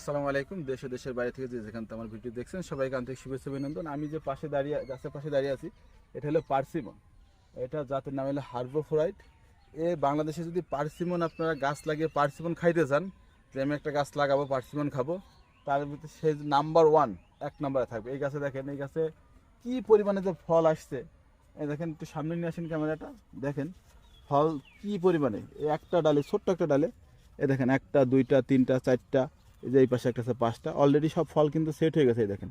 আসসালামু আলাইকুম, দেশে দেশের বাইরে থেকে যে যেখান আমার ভিডিও দেখছেন, সবাইকে আন্তরিক শুভেচ্ছা অভিনন্দন। আমি যে পাশে দাঁড়িয়ে, গাছের পাশে দাঁড়িয়ে আছি, এটা হলো পার্সিমন। এটা জাতের নাম হলো হার্বোফ্রাইট এ বাংলাদেশে যদি পার্সিমন আপনারা গাছ লাগিয়ে পার্সিমন খাইতে চান, যে আমি একটা গাছ লাগাবো, পার্সিমন খাব, তার ভিতরে সে নাম্বার ওয়ান, এক নাম্বারে থাকবে। এই গাছে দেখেন, এই গাছে কি পরিমাণে যে ফল আসছে এই দেখেন, একটু সামনে নিয়ে আসেন ক্যামেরাটা, দেখেন, ফল কি পরিমাণে। একটা ডালে, ছোট্ট একটা ডালে, এ দেখেন, একটা, দুইটা, তিনটা, চারটা এই যে এই পাশে একটা আছে পাঁচটা অলরেডি সব ফল কিন্তু সেট হয়ে গেছে, এই দেখেন।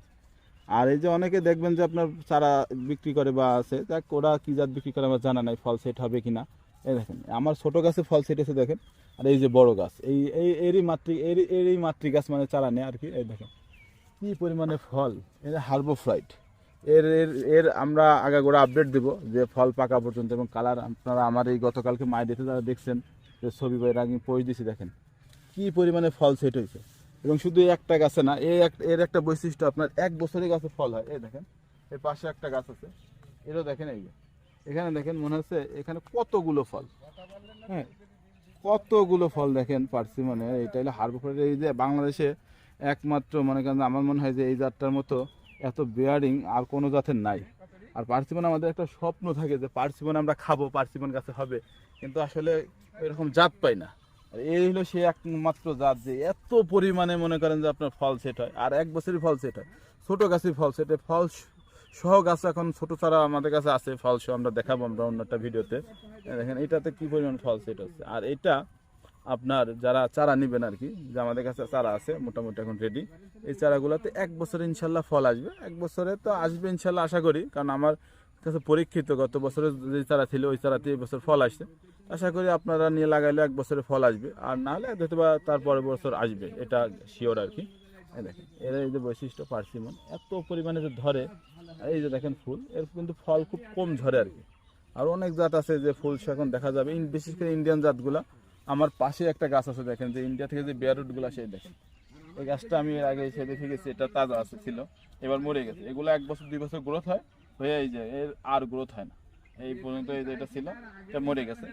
আর এই যে অনেকে দেখবেন যে আপনার চারা বিক্রি করে বা আছে, যাক, ওরা কী জাত বিক্রি করে আমার জানা নাই, ফল সেট হবে কি না এই দেখেন, আমার ছোট গাছে ফল সেট এসে দেখেন। আর এই যে বড় গাছ, এই এই, এরই মাতৃ, এরই এরই মাতৃ গাছ মানে চারা নেই আর কি, এই দেখেন। কী পরিমাণে ফল এটা হার্বোফ্রাইট এর এর এর আমরা আগে আগাগোড়া আপডেট দেব যে ফল পাকা পর্যন্ত এবং কালার আপনারা আমার এই গতকালকে মাই দিতে যারা দেখছেন, যে ছবি বাইরে আমি পড়ে দিছি, দেখেন। কী পরিমাণে ফল সেট হয়েছে। এবং শুধু একটা গাছে না, এই এর একটা বৈশিষ্ট্য আপনার, এক বছরে গাছে ফল হয়। এই দেখেন, এর পাশে একটা গাছ আছে। এরও দেখেন এই এখানে দেখেন মনে হচ্ছে এখানে কতগুলো ফল। হ্যাঁ কতগুলো ফল দেখেন পারছি মানে। এটা হলো হার্বোফ্রাইট এই যে বাংলাদেশে একমাত্র মনে করেন আমার মনে হয় যে এই জাতটার মতো এত বেয়ারিং আর কোনো জাতের নাই। আর পার্সিমন আমাদের একটা স্বপ্ন থাকে যে পার্সিমন আমরা খাব, পার্সিমন গাছে হবে। কিন্তু আসলে এরকম জাত পাই না। এই হলো সে একমাত্র জাত যে এত পরিমাণে মনে করেন যে আপনার ফল সেট হয়। আর এক বছরই ফল সেট হয়। ছোটো গাছের ফল সেট ফল সহ গাছ এখন ছোটো চারা আমাদের কাছে আছে। ফল সহ আমরা দেখাবো আমরা অন্য একটা ভিডিওতে। দেখেন, এটাতে কি পরিমাণ ফল সেট হচ্ছে? আর এটা আপনার যারা চারা নেবেন আর কি, যে আমাদের কাছে চারা আছে, মোটামুটি এখন রেডি এই চারাগুলোতে এক বছরে ইনশাল্লাহ ফল আসবে। এক বছরে তো আসবে ইনশাল্লাহ, আশা করি। কারণ আমার কাছে পরীক্ষিত, গত বছরে যে চারা ছিল, ওই চারাতে বছর ফল আসছে। আশা করি আপনারা নিয়ে লাগাইলে এক বছরে ফল আসবে। আর না হলে হয়তো বা তার পরের বছর আসবে, এটা শিওর আর কি। দেখেন, এর এই যে বৈশিষ্ট্য পার্সিমন, এত পরিমাণে যে ধরে এই যে দেখেন ফুল, এর কিন্তু ফল খুব কম ঝরে আর কি। আর অনেক জাত আছে যে ফুল এখন দেখা যাবে বিশেষ করে ইন্ডিয়ান জাতগুলা। আমার পাশে একটা গাছ আছে দেখেন, যে ইন্ডিয়া থেকে যে বেয়ারুটগুলো সেই দেখেন। এই গাছটা আমি এর আগে এসে দেখে গেছি, এটা তাজা আছে, ছিল। এবার মরে গেছে। এগুলো এক বছর, দুই বছর গ্রোথ হয়। হয়ে এই যে, এর আর গ্রোথ হয় না। এই পর্যন্ত এই যে এটা ছিল, এটা মরে গেছে।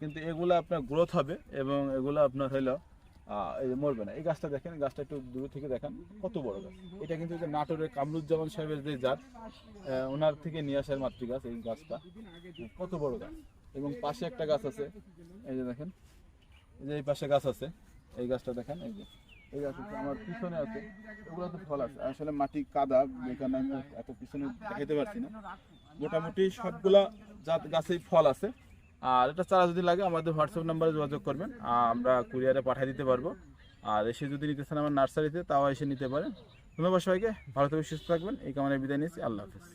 কিন্তু এগুলো আপনার গ্রোথ হবে এবং এগুলো আপনার হইল এই যে মরবে না। এই গাছটা দেখেন, গাছটা একটু দূর থেকে দেখেন, কত বড় গাছ। এটা কিন্তু যে নাটোরের কামরুজ্জামান সাহেবের যে জাত ওনার থেকে নিয়ে আসার মাতৃ গাছ এই গাছটা। কত বড় গাছ। এবং পাশে একটা গাছ আছে, এই যে দেখেন, এই যে এই পাশে গাছ আছে, এই গাছটা দেখেন, এই যে। এই আছে, আমার পিছনে আছে এগুলো তো ফল আছে। আসলে মাটি কাদা যেখানে এত পিছনে দেখাইতে পারছি না। মোটামুটি সবগুলা জাত গাছেই ফল আছে। আর এটা চারা যদি লাগে, আমাদের হোয়াটসঅ্যাপ নাম্বারে যোগাযোগ করবেন। আমরা কুরিয়ারে পাঠিয়ে দিতে পারব। আর এসে যদি নিতে চান আমার নার্সারিতে, তাও এসে নিতে পারেন। ধন্যবাদ সবাইকে, ভালো থাকবে সুস্থ থাকবেন। এই কামনে বিদায় নিচ্ছি। আল্লাহ হাফিজ।